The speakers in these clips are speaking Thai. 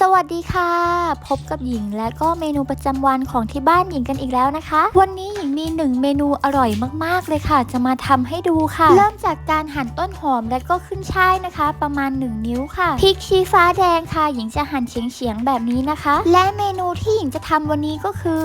สวัสดีค่ะ พบกับหญิงและก็เมนูประจำวันของที่บ้านหญิงกันอีกแล้วนะคะ วันนี้หญิงมีหนึ่งเมนูอร่อยมากๆเลยค่ะ จะมาทำให้ดูค่ะ เริ่มจากการหั่นต้นหอมและก็ขึ้นช่ายนะคะ ประมาณ 1 นิ้วค่ะพริกชี้ฟ้าแดงค่ะ หญิงจะหั่นเฉียงๆแบบนี้นะคะ และเมนูที่หญิงจะทำวันนี้ก็คือ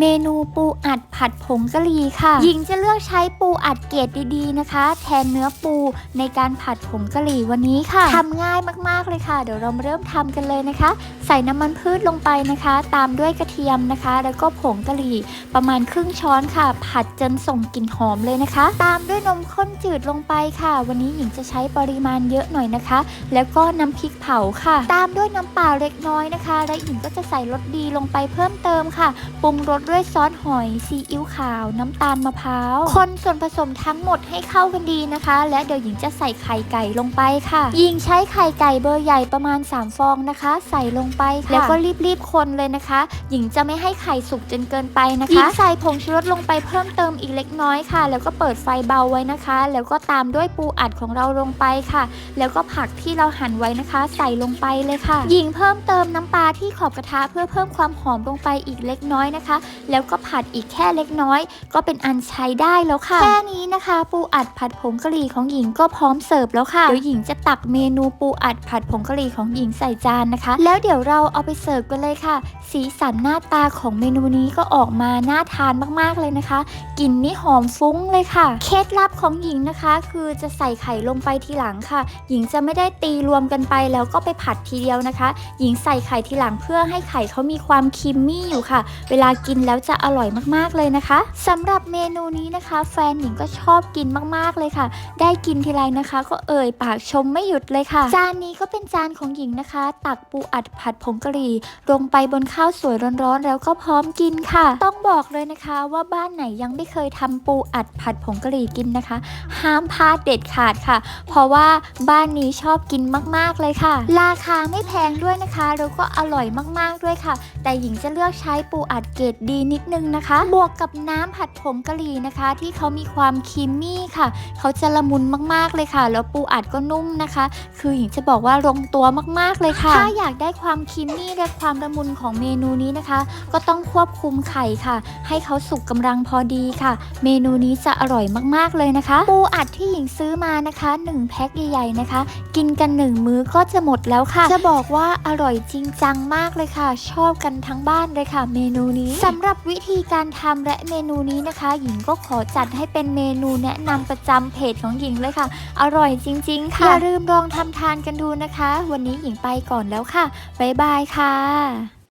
เมนูปูอัดผัดผงกะหรี่ค่ะ หญิงจะเลือกใช้ปูอัดเกรดดีๆนะคะ แทนเนื้อปูในการผัดผงกะหรี่วันนี้ค่ะทำง่ายมากๆเลยค่ะ เดี๋ยวเรามาเริ่มทำกันเลยนะคะใส่น้ำมันพืชลงไปนะคะ ตามด้วยกระเทียมนะคะ แล้วก็ผงกะหรี่ประมาณครึ่งช้อนค่ะ ผัดจนส่งกลิ่นหอมเลยนะคะ ตามด้วยนมข้นจืดลงไปค่ะ วันนี้หญิงจะใช้ปริมาณเยอะหน่อยนะคะ แล้วก็น้ำพริกเผาค่ะ ตามด้วยน้ำเปล่าเล็กน้อยนะคะ และหญิงก็จะใส่รสดีลงไปเพิ่มเติมค่ะปรุงรสด้วยซอสหอยซีอิ๊วขาว น้ำตาลมะพร้าวคนส่วนผสมทั้งหมดให้เข้ากันดีนะคะ และเดี๋ยวหญิงจะใส่ไข่ไก่ลงไปค่ะ หญิงใช้ไข่ไก่เบอร์ใหญ่ประมาณ 3 ฟองนะคะ ใส่ลงไปค่ะ แล้วก็รีบๆคนเลยนะคะ หญิงจะไม่ให้ไข่สุกจนเกินไปนะคะหญิงใส่ผงชูรสลงไปเพิ่มเติมอีกเล็กน้อยค่ะ แล้วก็เปิดไฟเบาไว้นะคะ แล้วก็ตามด้วยปูอัดของเราลงไปค่ะ แล้วก็ผักที่เราหั่นไว้นะคะ ใส่ลงไปเลยค่ะ หญิงเพิ่มเติมน้ำปลาที่ขอบกระทะเพื่อเพิ่มความหอมลงไปอีกเล็กน้อยนะคะ แล้วก็ผัดอีกแค่เล็กน้อย ก็เป็นอันใช้ได้แล้วค่ะ แค่นี้นะคะ ปูอัดผัดผงกะหรี่ของหญิงก็พร้อมเสิร์ฟแล้วค่ะ เดี๋ยวหญิงจะตักเมนูปูอัดผัดผงกะหรี่ของหญิงใส่จานนะคะแล้แล้วเดี๋ยวเราเอาไปเสิร์ฟกันเลยค่ะ สีสันหน้าตาของเมนูนี้ก็ออกมาน่าทานมากๆเลยนะคะกลิ่นนี่หอมฟุ้งเลยค่ะ เคล็ดลับของหญิงนะคะ คือจะใส่ไข่ลงไปทีหลังค่ะ หญิงจะไม่ได้ตีรวมกันไปแล้วก็ไปผัดทีเดียวนะคะ หญิงใส่ไข่ทีหลังเพื่อให้ไข่เขามีความครีมมี่อยู่ค่ะ เวลากินแล้วจะอร่อยมากๆเลยนะคะสำหรับเมนูนี้นะคะ แฟนหญิงก็ชอบกินมากๆเลยค่ะ ได้กินทีไรนะคะ ก็เอ่ยปากชมไม่หยุดเลยค่ะ จานนี้ก็เป็นจานของหญิงนะคะ ตักปูอัดผัดผงกะหรี่ลงไปบนข้าวสวยร้อนๆ แล้วก็พร้อมกินค่ะ ต้องบอกเลยนะคะว่าบ้านไหนยังไม่เคยทำปูอัดผัดผงกะหรี่กินนะคะ ห้ามพลาดเด็ดขาดค่ะ เพราะว่าบ้านนี้ชอบกินมากๆเลยค่ะ ราคาไม่แพงด้วยนะคะแล้วก็อร่อยมากๆด้วยค่ะ แต่หญิงจะเลือกใช้ปูอัดเกรดดีนิดนึงนะคะ บวกกับน้ำผัดผงกะหรี่นะคะ ที่เขามีความครีมมี่ค่ะ เขาจะละมุนมากๆเลยค่ะ แล้วปูอัดก็นุ่มนะคะ คือหญิงจะบอกว่าลงตัวมากๆเลยค่ะ ถ้าอยากได้ความครีมมี่และความละมุนของเมนูนี้นะคะ ก็ต้องควบคุมไข่ค่ะ ให้เขาสุกกำลังพอดีค่ะ เมนูนี้จะอร่อยมากๆเลยนะคะ ปูอัดที่หญิงซื้อมานะคะ1แพ็คใหญ่ๆนะคะ กินกันหนึ่งมื้อก็จะหมดแล้วค่ะ จะบอกว่าอร่อยจริงจังมากเลยค่ะ ชอบกันทั้งบ้านเลยค่ะ เมนูนี้สำหรับวิธีการทำและเมนูนี้นะคะ หญิงก็ขอจัดให้เป็นเมนูแนะนำประจำเพจของหญิงเลยค่ะ อร่อยจริง ๆ ค่ะอย่าลืมลองทำทานกันดูนะคะ วันนี้หญิงไปก่อนแล้วค่ะบ๊ายบายค่ะ